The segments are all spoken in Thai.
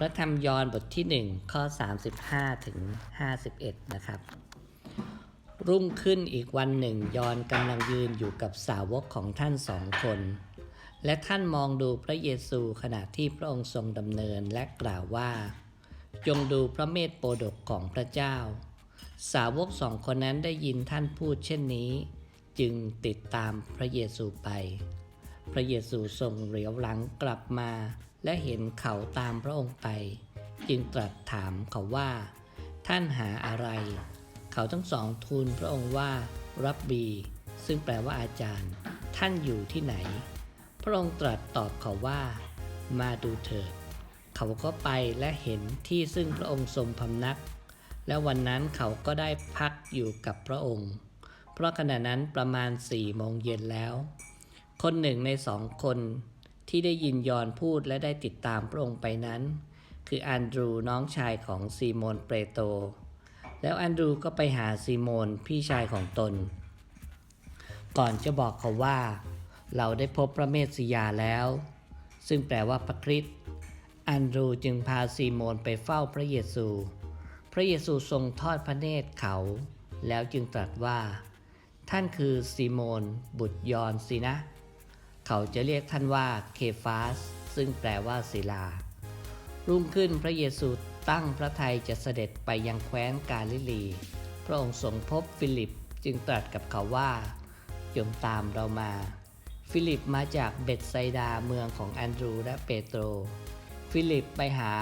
พระธรรมยอห์นบทที่ 1 ข้อ 35 ถึง 51 นะครับ รุ่งขึ้นอีกวันหนึ่งยอห์นกำลังยืนอยู่กับสาวกของท่านสองคน และท่านมองดูพระเยซูขณะที่พระองค์ทรงดำเนินและกล่าวว่า จงดูพระเมธโปรดกของพระเจ้า สาวกสองคนนั้นได้ยินท่านพูดเช่นนี้ จึงติดตามพระเยซูไป พระเยซูทรงเหลียวหลังกลับมา และเห็นเขาตามพระองค์ไป จึงตรัสถามเขาว่า ท่านหาอะไร เขาทั้งสองทูลพระองค์ว่ารับบี ซึ่งแปลว่าอาจารย์ ท่านอยู่ที่ไหน พระองค์ตรัสตอบเขาว่า มาดูเถิด เขาก็ไปและเห็นที่ซึ่งพระองค์ทรงพำนัก และวันนั้นเขาก็ได้พักอยู่กับพระองค์ เพราะขณะนั้นประมาณสี่โมงเย็นแล้ว คนหนึ่งในสองคนที่ได้ยินยอนพูดและได้ติดตามพระองค์ไปนั้น คือแอนดรูน้องชายของซีโมนเปโตรแล้วแอนดรูก็ไปหาซีโมนพี่ชายของตน ก่อนจะบอกเขาว่า เราได้พบพระเมสสิยาแล้ว ซึ่งแปลว่าพระคริสต์แอนดรูจึงพาซีโมนไปเฝ้าพระเยซู พระเยซูทรงทอดพระเนตรเขา แล้วจึงตรัสว่า ท่านคือซีโมนบุตรยอนสินะ เขาจะเรียกท่านว่าเคฟาส ซึ่งแปลว่าศิลา รุ่งขึ้นพระเยซูตั้งพระทัยจะเสด็จไปยังแคว้นกาลิลี พระองค์ทรงพบฟิลิปจึงตรัสกับเขาว่าจงตามเรามา ฟิลิปมาจากเบตไซดาเมืองของแอนดรูและเปโตร ฟิลิปไปหา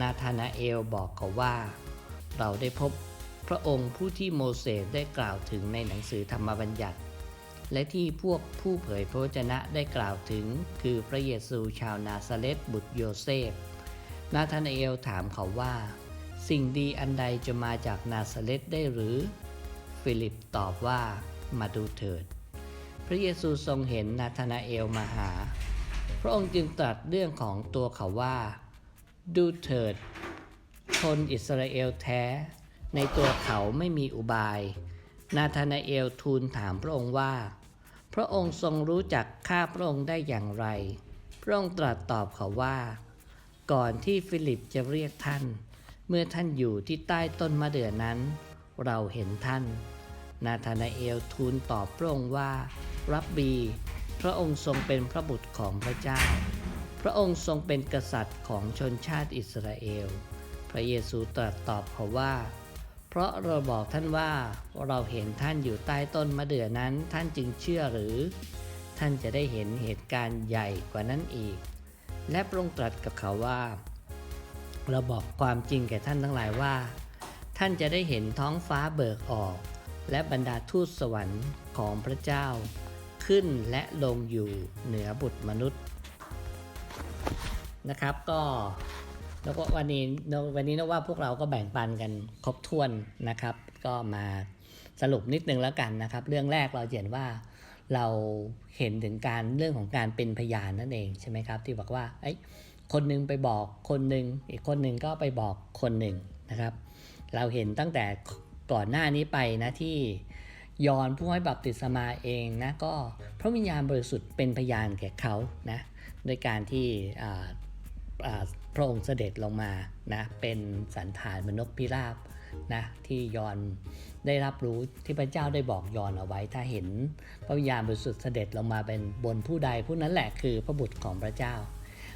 นาธานาเอลบอกเขาว่า เราได้พบพระองค์ผู้ที่โมเสสได้กล่าวถึงในหนังสือธรรมบัญญัติ และที่พวกผู้เผยพระวจนะได้กล่าวถึง คือพระเยซูชาวนาซาเรตบุตรโยเซฟ นาธานาเอลถามเขาว่า สิ่งดีอันใดจะมาจากนาซาเรตได้หรือ ฟิลิปตอบว่ามาดูเถิด พระเยซูทรงเห็นนาธานาเอลมาหา พระองค์จึงตรัสเรื่องของตัวเขาว่า ดูเถิด คนอิสราเอลแท้ ในตัวเขาไม่มีอุบาย นาธานาเอลทูลถามพระองค์ว่า พระองค์ทรงรู้จักข้าพระองค์ได้อย่างไร พระองค์ตรัสตอบเขาว่า ก่อนที่ฟิลิปจะเรียกท่าน เมื่อท่านอยู่ที่ใต้ต้นมะเดื่อนั้น เราเห็นท่าน นาธานาเอลทูลตอบพระองค์ว่า รับบี พระองค์ทรงเป็นพระบุตรของพระเจ้า พระองค์ทรงเป็นกษัตริย์ของชนชาติอิสราเอล พระเยซูตรัสตอบเขาว่า พราะเราบอกท่านว่าเราเห็นท่านอยู่ใต้ต้นมะเดื่อนั้นท่านจึงเชื่อหรือ ท่านจะได้เห็นเหตุการณ์ใหญ่กว่านั้นอีก และพระองค์ตรัสกับเขาว่า เราบอกความจริงแก่ท่านทั้งหลายว่า ท่านจะได้เห็นท้องฟ้าเบิกออก และบรรดาทูตสวรรค์ของพระเจ้า ขึ้นและลงอยู่เหนือบุตรมนุษย์นะครับก็ แล้วก็วันนี้วันนี้นะว่าพวกเราก็แบ่งปันกันครบถ้วนนะครับ ก็มาสรุปนิดนึงแล้วกันนะครับ เรื่องแรกเราเห็นว่าเราเห็นถึงการเรื่องของการเป็นพยานนั่นเองใช่ไหมครับ ที่บอกว่าไอ้คนหนึงไปบอกคนหนึ่งอีกคนหนึ่งก็ไปบอกคนหนึ่งนะครับ เราเห็นตั้งแต่ก่อนหน้านี้ไปนะที่ยอนผู้ให้บัพติศมาเองนะก็พระวิญญาณบริสุทธิ์เป็นพยานแก่เขานะโดยการที่อ่า พระองค์เสด็จลงมานะเป็นสันฐานมนกพิราบนะที่ยอนได้รับรู้ที่พระเจ้าได้บอกยอนเอาไว้ถ้าเห็นพระวิญญาณบริสุทธิ์เสด็จลงมาเป็นบนผู้ใดผู้นั้นแหละคือพระบุตรของพระเจ้า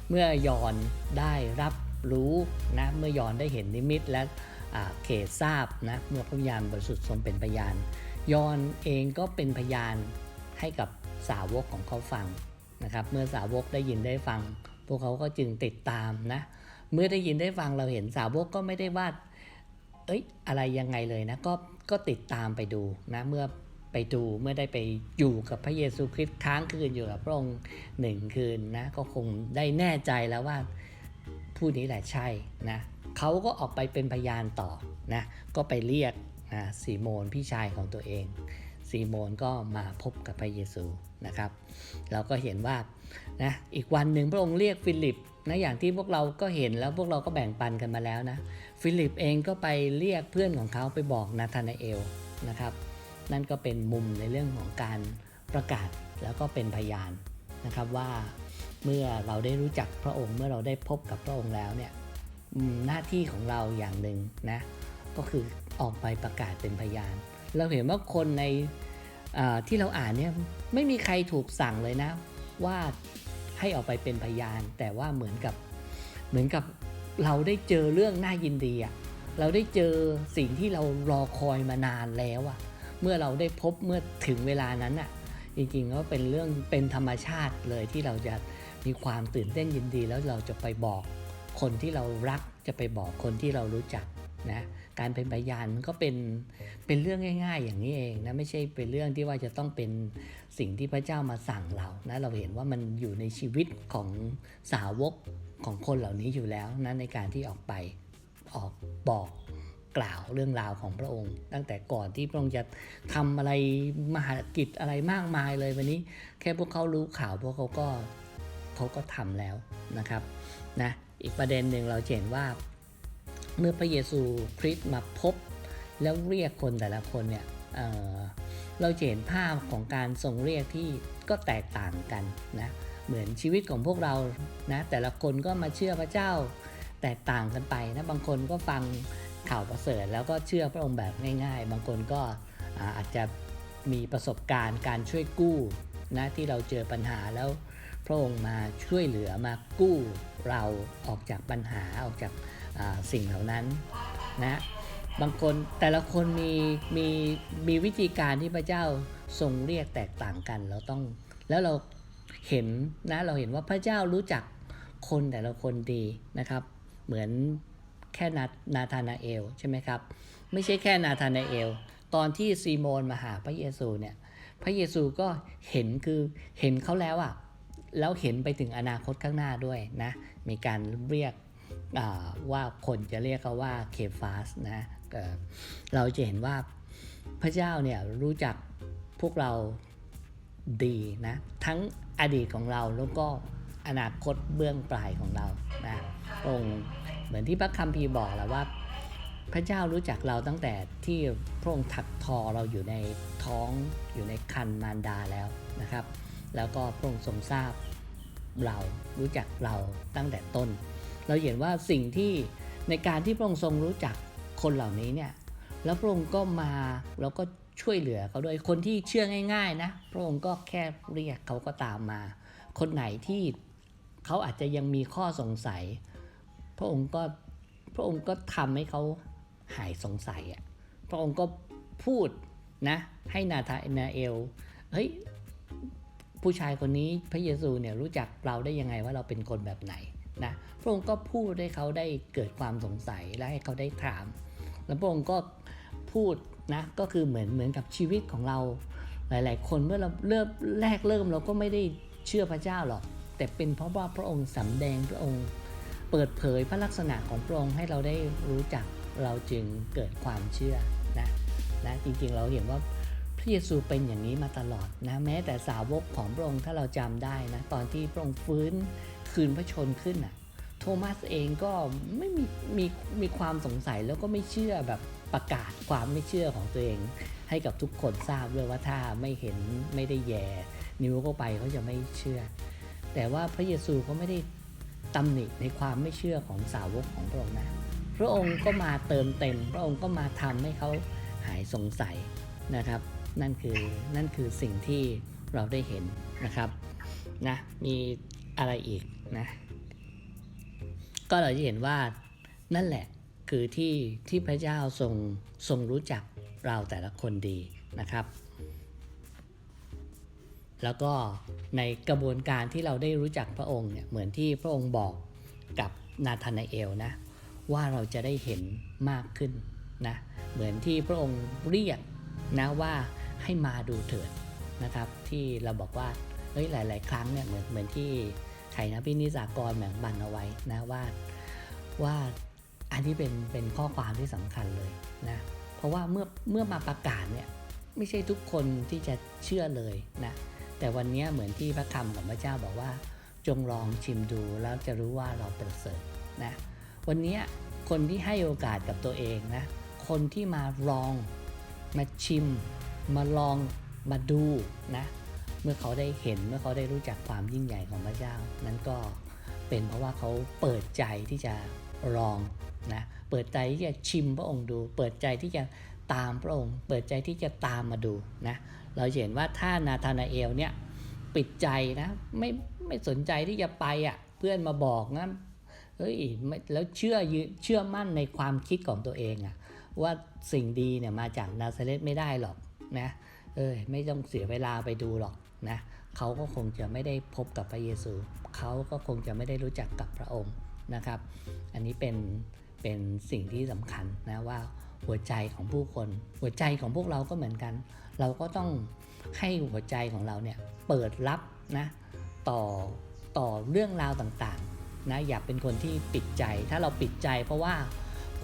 เมื่อยอนได้รับรู้นะเมื่อยอนได้เห็นนิมิตและเขตทราบนะเมื่อพระวิญญาณบริสุทธิ์ทรงเป็นพยาน ยอนเองก็เป็นพยานให้กับสาวกของเขาฟังนะครับ เมื่อสาวกได้ยินได้ฟัง วกเขาก็จึงติดตามนะ เมื่อได้ยินได้ฟังเราเห็นสาวกก็ไม่ได้ว่าเอ้ยอะไรยังไงเลยนะก็ก็ติดตามไปดูนะเมื่อไปดูเมื่อได้ไปอยู่กับพระเยซูคริสต์ค้างคืนอยู่กับพระองค์หนึ่งคืนนะก็คงได้แน่ใจแล้วว่าผู้นี้แหละใช่นะเขาก็ออกไปเป็นพยานต่อนะก็ไปเรียกนะซีโมนพี่ชายของตัวเอง ซีโมนก็มาพบกับพระเยซูนะครับ เราก็เห็นว่านะอีกวันหนึ่งพระองค์เรียกฟิลิปนะอย่างที่พวกเราก็เห็นแล้วพวกเราก็แบ่งปันกันมาแล้วนะ ฟิลิปเองก็ไปเรียกเพื่อนของเขาไปบอกนาธานาเอลนะครับ นั่นก็เป็นมุมในเรื่องของการประกาศแล้วก็เป็นพยานนะครับว่าเมื่อเราได้รู้จักพระองค์เมื่อเราได้พบกับพระองค์แล้วเนี่ยหน้าที่ของเราอย่างหนึ่งนะก็คือออกไปประกาศเป็นพยาน เราเห็นว่าคนในที่เราอ่านเนี่ยไม่มีใครถูกสั่งเลยนะ ว่าให้ออกไปเป็นพยาน แต่ว่าเหมือนกับเหมือนกับเราได้เจอเรื่องน่ายินดีอะเราได้เจอสิ่งที่เรารอคอยมานานแล้วอะเมื่อเราได้พบเมื่อถึงเวลานั้นอะจริงๆก็เป็นเรื่องเป็นธรรมชาติเลยที่เราจะมีความตื่นเต้นยินดี แล้วเราจะไปบอกคนที่เรารักจะไปบอกคนที่เรารู้จัก นะการเป็นพยานมันก็เป็นเป็นเรื่องง่าย ๆ อย่างนี้เองนะไม่ใช่เป็นเรื่องที่ว่าจะต้องเป็นสิ่งที่พระเจ้ามาสั่งเรานะเราเห็นว่ามันอยู่ในชีวิตของสาวกของคนเหล่านี้อยู่แล้วนะในการที่ออกไปออกบอกกล่าวเรื่องราวของพระองค์ ตั้งแต่ก่อนที่พระองค์จะทำอะไรมหากิจอะไรมากมายเลยวันนี้ แค่พวกเขารู้ข่าวพวกเขาก็เขาก็ทำแล้วนะครับนะอีกประเด็นหนึ่งเราเห็นว่า เมื่อพระเยซูคริสต์มาพบ แล้วเรียกคนแต่ละคนเนี่ยเเราจะเห็นภาพของการทรงเรียกที่ก็แตกต่างกันนะเหมือนชีวิตของพวกเรานะแต่ละคนก็มาเชื่อพระเจ้าแตกต่างกันไปนะบางคนก็ฟังข่าวประเสริฐแล้วก็เชื่อพระองค์แบบง่าย ๆ บางคนก็อาอาจจะมีประสบการณ์การช่วยกู้นะที่เราเจอปัญหาแล้วพระองค์มาช่วยเหลือมากู้เราออกจากปัญหาออกจาก สิ่งเหล่านั้นนะบางคนแต่ละคนมีมีมีวิธีการที่พระเจ้าทรงเรียกแตกต่างกันเราต้องแล้วเราเห็นนะเราเห็นว่าพระเจ้ารู้จักคนแต่ละคนดีนะครับ เหมือนแค่นานาธานาเอลใช่ไหมครับ ไม่ใช่แค่นาธานาเอล ตอนที่ซีโมนมาหาพระเยซูเนี่ยพระเยซูก็เห็นคือเห็นเขาแล้วอะ่ะแล้วเห็นไปถึงอนาคตข้างหน้าด้วยนะมีการเรียก ว่าคนจะเรียกเขาว่าเคฟาสนะเเราจะเห็นว่าพระเจ้าเนี่ยรู้จักพวกเราดีนะทั้งอดีตของเราแล้วก็อนาคตเบื้องปลายของเรานะพระองค์เหมือนที่พระคัมภีร์บอกแหละว่าพระเจ้ารู้จักเราตั้งแต่ที่พระองค์ถักทอเราอยู่ในท้องอยู่ในคันมารดาแล้วนะครับ แล้วก็พระองค์ทรงทราบเรารู้จักเราตั้งแต่ต้น เราเห็นว่าสิ่งที่ในการที่พระองค์ทรงรู้จักคนเหล่านี้เนี่ยแล้วพระองค์ก็มาแล้วก็ช่วยเหลือเขาด้วยคนที่เชื่อง่าย ๆ นะพระองค์ก็แค่เรียกเขาก็ตามมา คนไหนที่เขาอาจจะยังมีข้อสงสัย พระองค์ก็พระองค์ก็ทำให้เขาหายสงสัยอะพระองค์ก็พูดนะให้นาธานาเอลเฮ้ยผู้ชายคนนี้พระเยซูเนี่ยรู้จักเราได้ยังไงว่าเราเป็นคนแบบไหน นะพระองค์ก็พูดให้เขาได้เกิดความสงสัยและให้เขาได้ถาม แล้วพระองค์ก็พูดนะก็คือเหมือนเหมือนกับชีวิตของเรา หลาย ๆ คนเมื่อเราเริ่มแรกเริ่มเราก็ไม่ได้เชื่อพระเจ้าหรอก แต่เป็นเพราะว่าพระองค์สำแดงพระองค์ เปิดเผยพระลักษณะของพระองค์ให้เราได้รู้จักเราจึงเกิดความเชื่อนะนะจริงๆเราเห็นว่า พระเยซูเป็นอย่างนี้มาตลอดนะแม้แต่สาวกของพระองค์ถ้าเราจำได้นะตอนที่พระองค์ฟื้นคืนพระชนขึ้นน่ะโทมัสเองก็ไม่มีมีมีความสงสัยแล้วก็ไม่เชื่อแบบประกาศความไม่เชื่อของตัวเองให้กับทุกคนทราบเลยว่าถ้าไม่เห็นไม่ได้แย่ นิ้วเข้าไปเขาจะไม่เชื่อ แต่ว่าพระเยซูเขาไม่ได้ตำหนิในความไม่เชื่อของสาวกของพระองค์นะพระองค์ก็มาเติมเต็ม พระองค์ก็มาทำให้เขาหายสงสัยนะครับ นั่นคือนั่นคือสิ่งที่เราได้เห็นนะครับนะมีอะไรอีกนะก็เราจะเห็นว่านั่นแหละคือที่ที่พระเจ้าทรงทรงรู้จักเราแต่ละคนดีนะครับ แล้วก็ในกระบวนการที่เราได้รู้จักพระองค์เนี่ยเหมือนที่พระองค์บอกกับนาธานาเอลนะว่าเราจะได้เห็นมากขึ้นนะเหมือนที่พระองค์เรียกนะว่า ให้มาดูเถิดนะครับ ที่เราบอกว่าเฮ้ยหลาย ๆ ครั้งเนี่ยเหมือนเหมือนที่ไข่นะพี่นิสากรแบ่งบันเอาไว้นะว่าว่าอันนี้เป็นเป็นข้อความที่สำคัญเลยนะเพราะว่าเมื่อเมื่อมาประกาศเนี่ยไม่ใช่ทุกคนที่จะเชื่อเลยนะแต่วันนี้เหมือนที่พระคำของพระเจ้าบอกว่า จงลองชิมดูแล้วจะรู้ว่าเราประเสริฐนะวันนี้คนที่ให้โอกาสกับตัวเองนะคนที่มาลองมาชิม มาลองมาดูนะเมื่อเขาได้เห็นเมื่อเขาได้รู้จักความยิ่งใหญ่ของพระเจ้า นั้นก็เป็นเพราะว่าเขาเปิดใจที่จะลองนะเปิดใจที่จะชิมพระองค์ดู เปิดใจที่จะตามพระองค์ เปิดใจที่จะตามมาดูนะเราเห็นว่าถ้านาธานาเอลเนี่ยปิดใจนะไม่ไม่สนใจที่จะไปอะเพื่อนมาบอกนะเฮ้ยแล้วเชื่อเชื่อมั่นในความคิดของตัวเองอะว่าสิ่งดีเนี่ยมาจากนาซาเรตไม่ได้หรอก นะเออไม่ต้องเสียเวลาไปดูหรอกนะเขาก็คงจะไม่ได้พบกับพระเยซูเขาก็คงจะไม่ได้รู้จักกับพระองค์นะครับ อันนี้เป็นเป็นสิ่งที่สำคัญนะว่าหัวใจของผู้คน หัวใจของพวกเราก็เหมือนกัน เราก็ต้องให้หัวใจของเราเนี่ยเปิดรับนะต่อต่อเรื่องราวต่างๆนะอย่าเป็นคนที่ปิดใจ ถ้าเราปิดใจเพราะว่า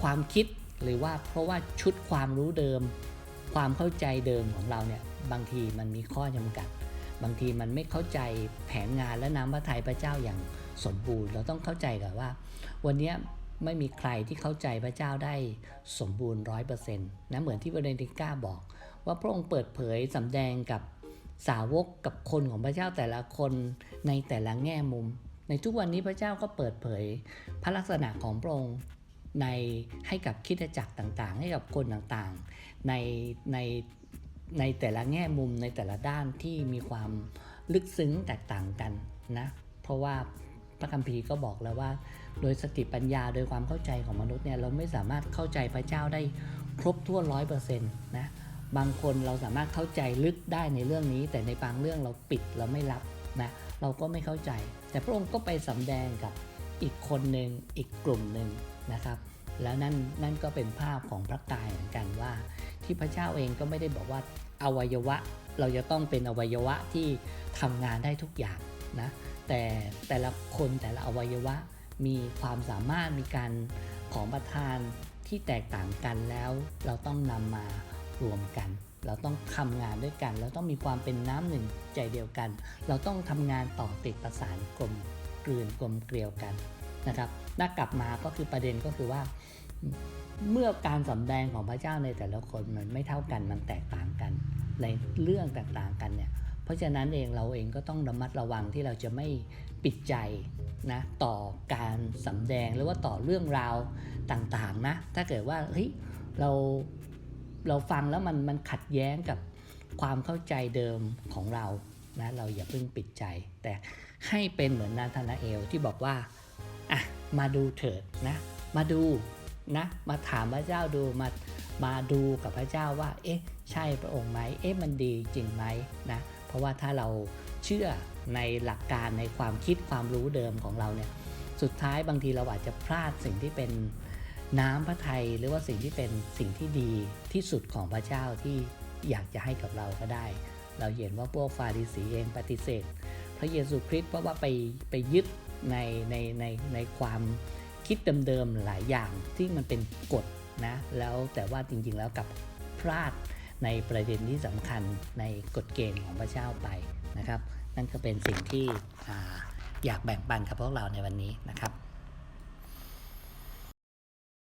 ความคิดหรือว่าเพราะว่าชุดความรู้เดิม ความเข้าใจเดิมของเราเนี่ยบางทีมันมีข้อจำกัด บางทีมันไม่เข้าใจแผนงานและน้ำพระทัยพระเจ้าอย่างสมบูรณ์ เราต้องเข้าใจก่อนว่า วันนี้ไม่มีใครที่เข้าใจพระเจ้าได้สมบูรณ์ร้อยเปอร์เซ็นต์นะเหมือนที่เบเนดิก้าบอก ว่าพระองค์เปิดเผยสำแดงกับสาวกกับคนของพระเจ้าแต่ละคนในแต่ละแง่มุม ในทุกวันนี้พระเจ้าก็เปิดเผย พระลักษณะของพระองค์ในให้กับคิดจักรต่างๆ ให้กับคนต่างๆ ในในในแต่ละแง่มุมในแต่ละด้านที่มีความลึกซึ้งแตกต่างกันนะเพราะว่าพระคัมภีร์ก็บอกแล้วว่า โดยสติปัญญาโดยความเข้าใจของมนุษย์เนี่ยเราไม่สามารถเข้าใจพระเจ้าได้ครบถ้วนร้อยเปอร์เซ็นต์นะบางคนเราสามารถเข้าใจลึกได้ในเรื่องนี้ แต่ในบางเรื่องเราปิดเราไม่รับนะเราก็ไม่เข้าใจ แต่พระองค์ก็ไปสำแดงกับอีกคนหนึ่งอีกกลุ่มหนึ่งนะครับ แล้วนั่นนั่นก็เป็นภาพของพระกายเหมือนกันว่า ที่พระเจ้าเองก็ไม่ได้บอกว่าอวัยวะเราจะต้องเป็นอวัยวะที่ทำงานได้ทุกอย่างนะแต่แต่ละคนแต่ละอวัยวะมีความสามารถมีการของประทานที่แตกต่างกันแล้วเราต้องนำมารวมกัน เราต้องทำงานด้วยกัน เราต้องมีความเป็นน้ำหนึ่งใจเดียวกัน เราต้องทำงานต่อติดประสานกลมกลืนกลมเกลียวกัน นะครับน่ากลับมาก็คือประเด็นก็คือว่า เมื่อการสำแดงของพระเจ้าในแต่ละคนมันไม่เท่ากันมันแตกต่างกัน ในเรื่องต่างๆกันเนี่ยเพราะฉะนั้นเองเราเองก็ต้องระมัดระวังที่เราจะไม่ปิดใจนะต่อการสำแดงหรือว่าต่อเรื่องราวต่างๆนะถ้าเกิดว่าเฮ้ยเราเราฟังแล้วมันมันขัดแย้งกับความเข้าใจเดิมของเรานะเราอย่าเพิ่งปิดใจ แต่ให้เป็นเหมือนนาธานาเอลที่บอกว่า อะมาดูเถิดนะ มาดูนะ มาถามพระเจ้าดูมามาดูกับพระเจ้าว่า เอ๊ะ ใช่พระองค์ไหมเอ๊ะมันดีจริงไหมนะ เพราะว่าถ้าเราเชื่อในหลักการในความคิดความรู้เดิมของเราเนี่ย สุดท้ายบางทีเราอาจจะพลาดสิ่งที่เป็นน้ำพระทัยหรือว่าสิ่งที่เป็นสิ่งที่ดีที่สุดของพระเจ้าที่อยากจะให้กับเราก็ได้ เราเห็นว่าพวกฟาริสีเองปฏิเสธ พระเยซูคริสต์เพราะว่าไปไปยึด ในในในในความคิดเดิมๆหลายอย่างที่มันเป็นกฎนะแล้วแต่ว่าจริงๆแล้วกับพลาดในประเด็นที่สำคัญในกฎเกณฑ์ของพระเจ้าไปนะครับ นั่นก็เป็นสิ่งที่ออยากแบ่งปันกับพวกเราในวันนี้นะครับ